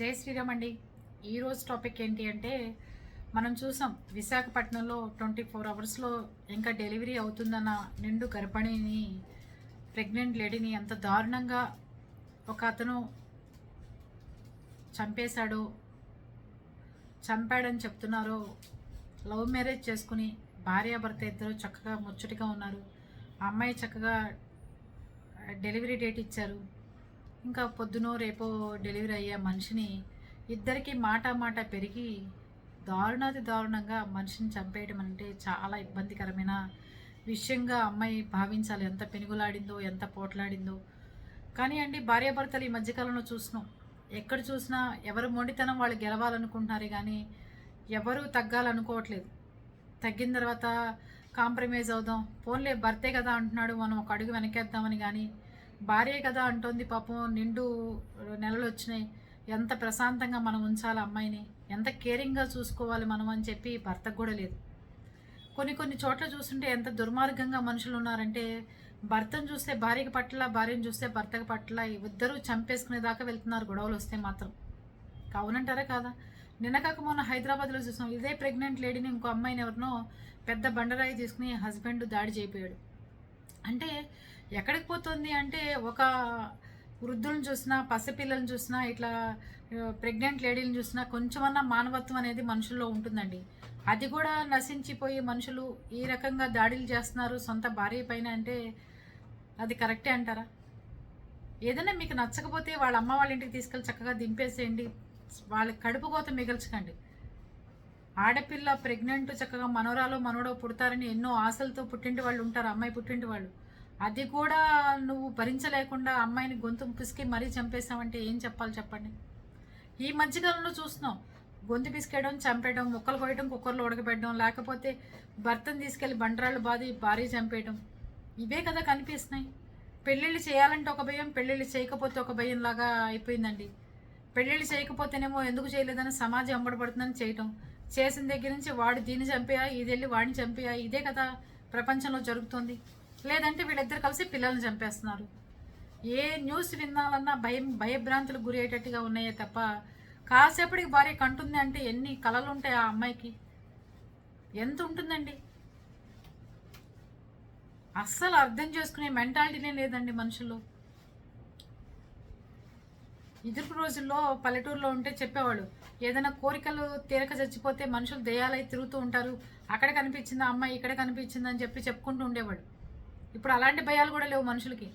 జై శ్రీరామ్ అండి. ఈరోజు టాపిక్ ఏంటి అంటే మనం చూసాం విశాఖపట్నంలో ట్వంటీ ఫోర్ అవర్స్లో ఇంకా డెలివరీ అవుతుందన్న నిండు గర్భిణిని ప్రెగ్నెంట్ లేడీని ఎంత దారుణంగా ఒక అతను చంపేశాడో చంపాడని చెప్తున్నారో లవ్ మ్యారేజ్ చేసుకుని భార్యాభర్త ఇద్దరు చక్కగా ముచ్చటగా ఉన్నారు. ఆ అమ్మాయి చక్కగా డెలివరీ డేట్ ఇచ్చారు. ఇంకా పొద్దునో రేపో డెలివరీ అయ్యే మనిషిని ఇద్దరికి మాట మాట పెరిగి దారుణాతి దారుణంగా మనిషిని చంపేయడం అంటే చాలా ఇబ్బందికరమైన విషయంగా అమ్మాయి భావించాలి. ఎంత పెనుగులాడిందో ఎంత పోట్లాడిందో. కానీ అండి భార్యాభర్తలు ఈ మధ్యకాలంలో చూసినాం ఎక్కడ చూసినా ఎవరు మొండితనం వాళ్ళు గెలవాలనుకుంటున్నారు కానీ ఎవరు తగ్గాలనుకోవట్లేదు. తగ్గిన తర్వాత కాంప్రమైజ్ అవుదాం. ఫోన్లే భర్తే కదా అంటున్నాడు. మనం ఒక అడుగు వెనకేద్దామని కానీ భార్యే కదా అంటోంది పాపం నిండు నెలలు వచ్చినాయి. ఎంత ప్రశాంతంగా మనం ఉంచాలి అమ్మాయిని. ఎంత కేరింగ్గా చూసుకోవాలి మనం అని చెప్పి భర్తకు కూడా లేదు. కొన్ని కొన్ని చోట్ల చూస్తుంటే ఎంత దుర్మార్గంగా మనుషులు ఉన్నారంటే భర్తను చూస్తే భార్యకి పట్ల భార్యను చూస్తే భర్తకి పట్ల ఇద్దరూ చంపేసుకునే దాకా వెళ్తున్నారు గొడవలు వస్తే మాత్రం. కావునంటారా కాదా? నిన్న కాక మొన్న హైదరాబాద్లో చూసాం ఇదే ప్రెగ్నెంట్ లేడీని ఇంకో అమ్మాయిని ఎవరినో పెద్ద బండరాయి తీసుకుని హస్బెండ్ దాడి చేయిపోయాడు. అంటే ఎక్కడికి పోతుంది అంటే ఒక వృద్ధులను చూసినా పసిపిల్లలను చూసినా ఇట్లా ప్రెగ్నెంట్ లేడీలను చూసినా కొంచెమన్నా మానవత్వం అనేది మనుషుల్లో ఉంటుందండి. అది కూడా నశించిపోయి మనుషులు ఈ రకంగా దాడులు చేస్తున్నారు సొంత భార్య పైన అంటే అది కరెక్టే అంటారా? ఏదైనా మీకు నచ్చకపోతే వాళ్ళ అమ్మ వాళ్ళ ఇంటికి తీసుకెళ్ళి చక్కగా దింపేసేయండి. వాళ్ళ కడుపు కోత మిగల్చకండి. ఆడపిల్ల ప్రెగ్నెంట్ చక్కగా మనోరాలో మనోడో పుడతారని ఎన్నో ఆశలతో పుట్టింటి వాళ్ళు ఉంటారు అమ్మాయి పుట్టింటి వాళ్ళు. అది కూడా నువ్వు భరించలేకుండా అమ్మాయిని గొంతు పిసికి మరీ చంపేసావంటే ఏం చెప్పాలి చెప్పండి? ఈ మధ్యకాలంలో చూస్తున్నాం. గొంతు పిసికేయడం చంపేయడం ముక్కలు కోయడం కుక్కర్లో ఉడకబెట్టడం లేకపోతే భర్తను తీసుకెళ్ళి బండరాళ్ళు బాది భార్య చంపేయడం. ఇవే కదా కనిపిస్తున్నాయి. పెళ్ళిళ్ళు చేయాలంటే ఒక భయం పెళ్ళిళ్ళు చేయకపోతే ఒక భయం లాగా అయిపోయిందండి. పెళ్ళిళ్ళు చేయకపోతేనేమో ఎందుకు చేయలేదని సమాజం అంబడబడుతుందని చేయటం. చేసిన దగ్గర నుంచి వాడు దీన్ని చంపేయా ఇది వెళ్ళి వాడిని చంపేయా ఇదే కదా ప్రపంచంలో జరుగుతుంది. లేదంటే వీళ్ళిద్దరు కలిసి పిల్లల్ని చంపేస్తున్నారు. ఏ న్యూస్ వినాలన్నా భయం భయభ్రాంతులకు గురి అయ్యేటట్టుగా ఉన్నాయే తప్ప కాసేపటికి భార్య కంటుంది అంటే ఎన్ని కలలు ఉంటాయి ఆ అమ్మాయికి? ఎంత ఉంటుందండి? అస్సలు అర్థం చేసుకునే మెంటాలిటీనే లేదండి మనుషులు ఇదురు రోజుల్లో పల్లెటూరులో ఉంటే చెప్పేవాడు ఏదైనా కోరికలు తీరక చచ్చిపోతే మనుషులు దెయ్యాలై తిరుగుతూ ఉంటారు. అక్కడ కనిపించింది ఆ అమ్మాయి ఇక్కడ కనిపించింది అని చెప్పి చెప్పుకుంటూ ఉండేవాడు ఇప్పుడు అలాంటి భయాలు కూడా లేవు మనుషులకి.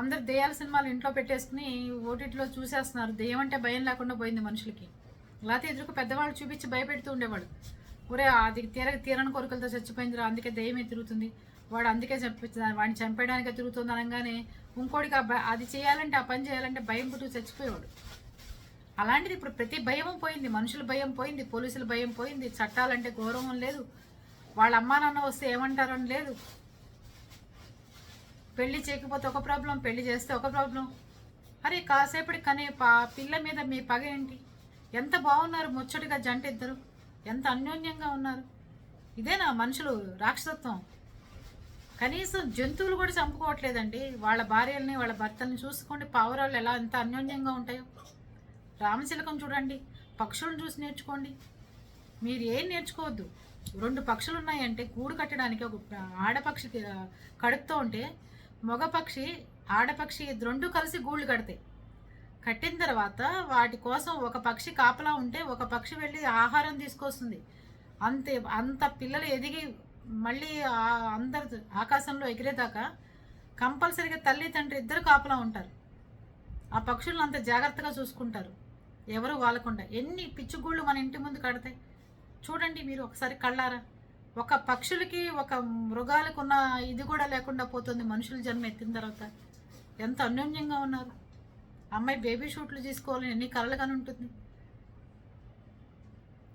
అందరు దెయ్యాల సినిమాలు ఇంట్లో పెట్టేసుకుని ఓటీటీలో చూసేస్తున్నారు. దెయ్యం అంటే భయం లేకుండా పోయింది మనుషులకి. లేకపోతే ఎదురుకు పెద్దవాళ్ళు చూపించి భయపెడుతూ ఉండేవాడు ఒరే అది తీర తీరని కోరికలతో చచ్చిపోయిందిరా అందుకే దెయ్యమే తిరుగుతుంది. వాడు అందుకే చంపి వాడిని చంపేయడానికే తిరుగుతుంది అనగానే ఇంకోటికి ఆ అది చేయాలంటే ఆ పని చేయాలంటే భయం పుట్టుకు చచ్చిపోయేవాడు. అలాంటిది ఇప్పుడు ప్రతి భయం పోయింది. మనుషుల భయం పోయింది పోలీసుల భయం పోయింది చట్టాలంటే గౌరవం లేదు. వాళ్ళ అమ్మా నాన్న వస్తే ఏమంటారని లేదు. పెళ్ళి చేయకపోతే ఒక ప్రాబ్లం పెళ్ళి చేస్తే ఒక ప్రాబ్లం. అరే కాసేపటి కనే పా పిల్ల మీద మీ పగ ఏంటి? ఎంత బాగున్నారు ముచ్చటగా జంట ఇద్దరు ఎంత అన్యోన్యంగా ఉన్నారు. ఇదేనా మనుషులు రాక్షసత్వం? కనీసం జంతువులు కూడా చంపుకోవట్లేదండి. వాళ్ళ భార్యల్ని వాళ్ళ భర్తల్ని చూసుకోండి. పావురాలు ఎలా ఎంత అన్యోన్యంగా ఉంటాయో. రామచిలకం చూడండి. పక్షులను చూసి నేర్చుకోండి. మీరు ఏం నేర్చుకోవద్దు. రెండు పక్షులు ఉన్నాయంటే గూడు కట్టడానికి ఒక ఆడపక్షి కడుపుతూ ఉంటే మగపక్షి ఆడపక్షి రెండు కలిసి గూళ్ళు కడతాయి. కట్టిన తర్వాత వాటి కోసం ఒక పక్షి కాపలా ఉంటే ఒక పక్షి వెళ్ళి ఆహారం తీసుకొస్తుంది. అంతే అంత పిల్లలు ఎదిగి మళ్ళీ అందరు ఆకాశంలో ఎగిరేదాకా కంపల్సరీగా తల్లి తండ్రి ఇద్దరు కాపలా ఉంటారు. ఆ పక్షులను అంత జాగ్రత్తగా చూసుకుంటారు. ఎవరు వాళ్ళకుండా. ఎన్ని పిచ్చుగూళ్ళు మన ఇంటి ముందు కడతాయి. చూడండి మీరు ఒకసారి కళ్ళారా? ఒక పక్షులకి ఒక మృగాలకు ఉన్న ఇది కూడా లేకుండా పోతుంది. మనుషుల జన్మ ఎత్తిన తర్వాత ఎంత అన్యోన్యంగా ఉన్నారు. అమ్మాయి బేబీ షూట్లు తీసుకోవాలని ఎన్ని కలలుగానే ఉంటుంది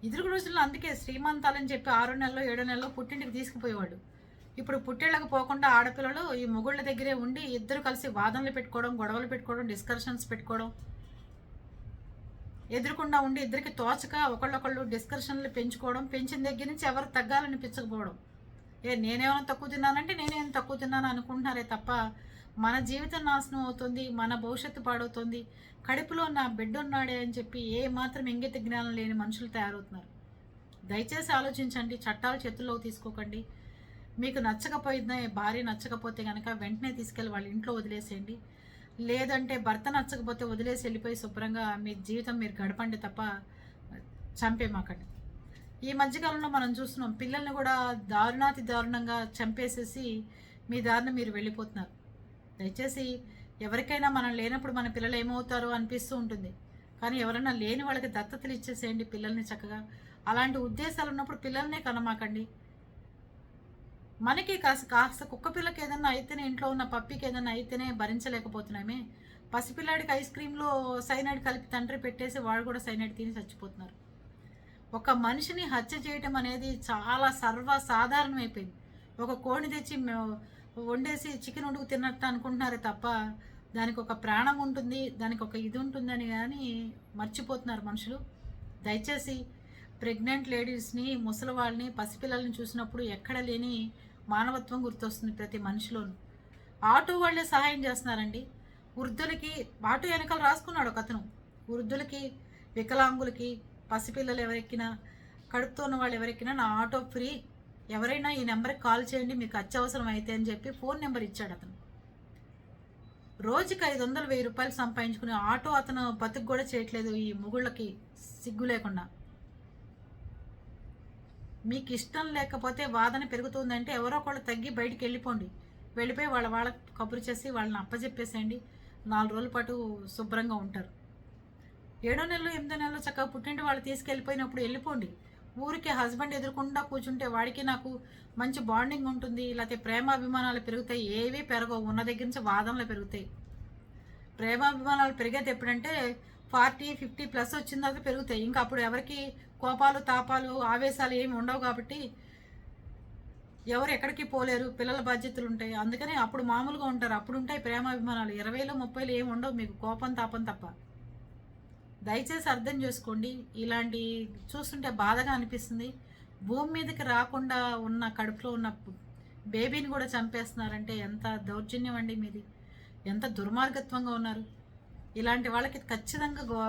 ఇదురు రోజుల్లో అందుకే శ్రీమంతాలని చెప్పి ఆరు నెలలో ఏడో నెలలో పుట్టింటికి తీసుకుపోయేవాడు. ఇప్పుడు పుట్టేళ్ళకు పోకుండా ఆడపిల్లలు ఈ మొగుళ్ళ దగ్గరే ఉండి ఇద్దరు కలిసి వాదనలు పెట్టుకోవడం గొడవలు పెట్టుకోవడం డిస్కషన్స్ పెట్టుకోవడం ఎదురుకుండా ఉండి ఇద్దరికి తోచక ఒకళ్ళొకళ్ళు డిస్కషన్లు పెంచుకోవడం పెంచిన దగ్గర నుంచి ఎవరు తగ్గాలనిపించకపోవడం. ఏ నేనేమైనా తక్కువ తిన్నానంటే నేనేం తక్కువ తిన్నాను అనుకుంటున్నారే తప్ప మన జీవితం నాశనం అవుతుంది మన భవిష్యత్తు పాడవుతుంది కడుపులో నా బిడ్డ ఉన్నాడే అని చెప్పి ఏ మాత్రం ఇంగిత జ్ఞానం లేని మనుషులు తయారవుతున్నారు. దయచేసి ఆలోచించండి చట్టాలు చేతుల్లోకి తీసుకోకండి. మీకు నచ్చకపోయిందా భార్య నచ్చకపోతే కనుక వెంటనే తీసుకెళ్ళి వాళ్ళ ఇంట్లో వదిలేసేయండి. లేదంటే భర్త నచ్చకపోతే వదిలేసి వెళ్ళిపోయి శుభ్రంగా మీ జీవితం మీరు గడపండి తప్ప చంపేమాకండి. ఈ మధ్యకాలంలో మనం చూస్తున్నాం పిల్లల్ని కూడా దారుణాతి దారుణంగా చంపేసేసి మీ దారిన మీరు వెళ్ళిపోతున్నారు. దయచేసి ఎవరికైనా మనం లేనప్పుడు మన పిల్లలు ఏమవుతారో అనిపిస్తూ ఉంటుంది. కానీ ఎవరైనా లేని వాళ్ళకి దత్తతలు ఇచ్చేసేయండి పిల్లల్ని చక్కగా. అలాంటి ఉద్దేశాలు ఉన్నప్పుడు పిల్లల్నే కనమాకండి. మనకి కాస్త కాస్త కుక్క పిల్లకి ఏదైనా అయితేనే ఇంట్లో ఉన్న పప్పికి ఏదైనా అయితేనే భరించలేకపోతున్నామే. పసిపిల్లాడికి ఐస్ క్రీమ్లో సైనైడ్ కలిపి తండ్రి పెట్టేసి వాడు కూడా సైనైడ్ తిని చచ్చిపోతున్నారు. ఒక మనిషిని హత్య చేయటం అనేది చాలా సర్వసాధారణం అయిపోయింది ఒక కోడిని తెచ్చి వండేసి చికెన్ ఉడుకు తిన్నట్టు అనుకుంటున్నారే తప్ప దానికి ఒక ప్రాణం ఉంటుంది దానికి ఒక ఇది ఉంటుందని కానీ మర్చిపోతున్నారు మనుషులు. దయచేసి ప్రెగ్నెంట్ లేడీస్ని ముసలి వాళ్ళని పసిపిల్లల్ని చూసినప్పుడు ఎక్కడ లేని మానవత్వం గుర్తొస్తుంది ప్రతి మనిషిలోనూ. ఆటో వాళ్ళే సహాయం చేస్తున్నారండి. వృద్ధులకి ఆటో వెనకాల రాసుకున్నాడు ఒక అతను వృద్ధులకి వికలాంగులకి పసిపిల్లలు ఎవరెక్కినా కడుపుతో ఉన్న వాళ్ళు ఎవరెక్కినా నా ఆటో ఫ్రీ. ఎవరైనా ఈ నెంబర్కి కాల్ చేయండి మీకు అత్యవసరం అయితే అని చెప్పి ఫోన్ నెంబర్ ఇచ్చాడు అతను. రోజుకి ఐదు వందలు వెయ్యి రూపాయలు సంపాదించుకుని ఆటో అతను బతుకు కూడా చేయట్లేదు ఈ మొగుళ్ళకి సిగ్గు లేకుండా. మీకు ఇష్టం లేకపోతే వాదన పెరుగుతుందంటే ఎవరో ఒకళ్ళు తగ్గి బయటికి వెళ్ళిపోండి. వెళ్ళిపోయి వాళ్ళ వాళ్ళ కబురు చేసి వాళ్ళని అప్పచెప్పేసేయండి నాలుగు రోజుల పాటు శుభ్రంగా ఉంటారు. ఏడో నెలలు ఎనిమిదో నెలలు చక్కగా పుట్టింటి వాళ్ళు తీసుకెళ్ళిపోయినప్పుడు వెళ్ళిపోండి. ఊరికే హస్బెండ్ ఎదురుకుండా కూర్చుంటే వాడికి నాకు మంచి బాండింగ్ ఉంటుంది. లేకపోతే ప్రేమాభిమానాలు పెరుగుతాయి. ఏవి పెరగవు. ఉన్న దగ్గర నుంచి వాదనలు పెరుగుతాయి. ప్రేమాభిమానాలు పెరిగేది ఎప్పుడంటే ఫార్టీ ఫిఫ్టీ ప్లస్ వచ్చిన తర్వాత పెరుగుతాయి. ఇంకా అప్పుడు ఎవరికి కోపాలు తాపాలు ఆవేశాలు ఏమి ఉండవు కాబట్టి ఎవరు ఎక్కడికి పోలేరు. పిల్లల బాధ్యతలు ఉంటాయి. అందుకని అప్పుడు మామూలుగా ఉంటారు. అప్పుడు ఉంటాయి ప్రేమాభిమానాలు. ఇరవైలో ముప్పైలో ఏమి ఉండవు. మీకు కోపం తాపం తప్ప. దయచేసి అర్థం చేసుకోండి. ఇలాంటి చూస్తుంటే బాధగా అనిపిస్తుంది. భూమి మీదకి రాకుండా ఉన్న కడుపులో ఉన్న బేబీని కూడా చంపేస్తున్నారంటే ఎంత దౌర్జన్యం అండి మీది. ఎంత దుర్మార్గత్వంగా ఉన్నారు. ఇలాంటి వాళ్ళకి ఖచ్చితంగా గో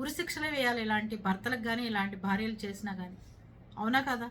ఉరిశిక్షలే వేయాలి. ఇలాంటి భర్తలకు కానీ ఇలాంటి భార్యలు చేసినా కానీ అవునా కదా?